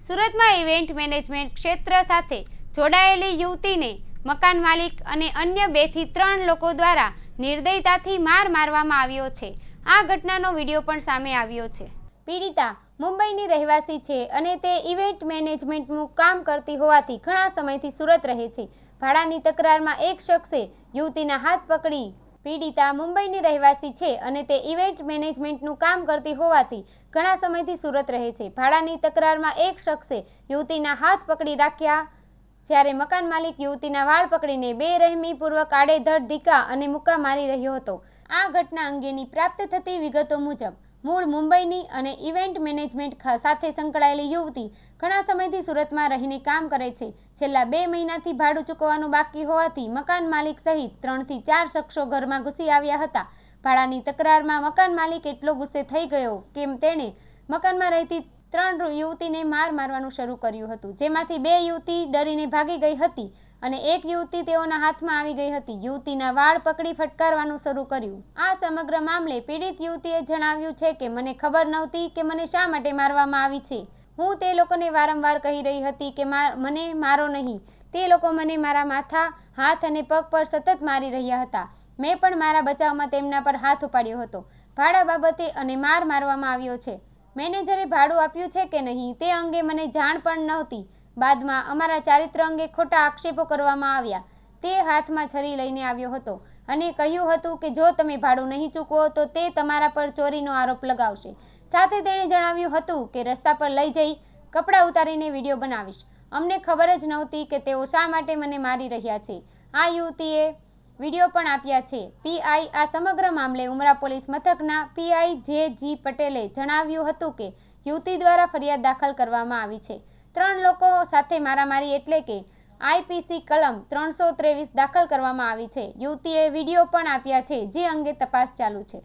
સુરતમાં event management ક્ષેત્ર સાથે જોડાયેલી યુવતીને મકાન માલિક અને અન્ય બેથી ત્રણ લોકો દ્વારા નિર્દયતાથી માર મારવામાં આવ્યો છે. આ ઘટનાનો વીડિયો પણ સામે આવ્યો છે. પીડિતા મુંબઈની રહેવાસી છે અને તે ઇવેન્ટ મેનેજમેન્ટનું કામ કરતી હોવાથી ઘણા સમયથી સુરત રહે છે. ભાડાની તકરારમાં એક શખ્સે યુવતીના હાથ પકડી પીડિતા મુંબઈની રહેવાસી છે અને તે ઇવેન્ટ મેનેજમેન્ટનું કામ કરતી હોવાથી ઘણા સમયથી સુરત રહે છે. ભાડાની તકરારમાં એક શખ્સે યુવતીના હાથ પકડી રાખ્યા, જ્યારે મકાન માલિક યુવતીના વાળ પકડીને બેરહેમીપૂર્વક આડેધડ ઢીકા અને મુક્કા મારી રહ્યો હતો. આ ઘટના અંગેની પ્રાપ્ત થતી વિગતો મુજબ, મૂળ મુંબઈની અને ઇવેન્ટ મેનેજમેન્ટ સાથે સંકળાયેલી યુવતી ઘણા સમયથી સુરતમાં રહીને કામ કરે છે. છેલ્લા બે મહિનાથી ભાડું ચૂકવવાનું બાકી હોવાથી મકાન માલિક સહિત ત્રણથી ચાર શખ્સો ઘરમાં ઘૂસી આવ્યા હતા. ભાડાની તકરારમાં મકાન માલિક એટલો ગુસ્સે થઈ ગયો કેમ તેણે મકાનમાં રહેતી ત્રણ યુવતીને માર મારવાનું શરૂ કર્યું હતું. જેમાંથી બે યુવતી ડરીને ભાગી ગઈ હતી અને એક યુવતી તેઓના હાથમાં આવી ગઈ હતી. યુવતીના વાળ પકડી ફટકારવાનું શરૂ કર્યું. આ સમગ્ર મામલે પીડિત યુવતીએ જણાવ્યું છે કે મને ખબર નહોતી કે મને શા માટે મારવામાં આવી છે. હું તે લોકોને વારંવાર કહી રહી હતી કે મને મારો નહીં. તે લોકો મને મારા માથા, હાથ અને પગ પર સતત મારી રહ્યા હતા. મેં પણ મારા બચાવમાં તેમના પર હાથ ઉપાડ્યો હતો. ભાડા બાબતે અને માર મારવામાં આવ્યો છે. મેનેજરે ભાડું આપ્યું છે કે નહીં તે અંગે મને જાણ પણ નહોતી. બાદમાં અમારા ચારિત્ર અંગે ખોટા આક્ષેપો કરવામાં આવ્યા. તે હાથમાં છરી લઈને આવ્યો હતો. અને કહ્યું હતું કે જો તમે ભાડું નહીં ચૂકવો તો તે તમારા પર ચોરીનો આરોપ લગાવશે. સાથે તેણે જણાવ્યું હતું કે રસ્તા પર લઈ જઈ, કપડાં ઉતારીને વીડિયો બનાવીશ. અમને ખબર જ નહોતી કે તેઓ શા માટે મને મારી રહ્યા છે. આ યુવતીએ વીડિયો પણ આપ્યા છે. પીઆઈ આ સમગ્ર મામલે ઉમરા પોલીસ મથકના પીઆઈ જે જી પટેલે જણાવ્યું હતું કે યુવતી દ્વારા ફરિયાદ દાખલ કરવામાં આવી છે. ત્રણ લોકો સાથે મારામારી એટલે કે આઈપીસી કલમ ત્રણસો ત્રેવીસ દાખલ કરવામાં આવી છે. યુવતીએ વીડિયો પણ આપ્યા છે, જે અંગે તપાસ ચાલુ છે.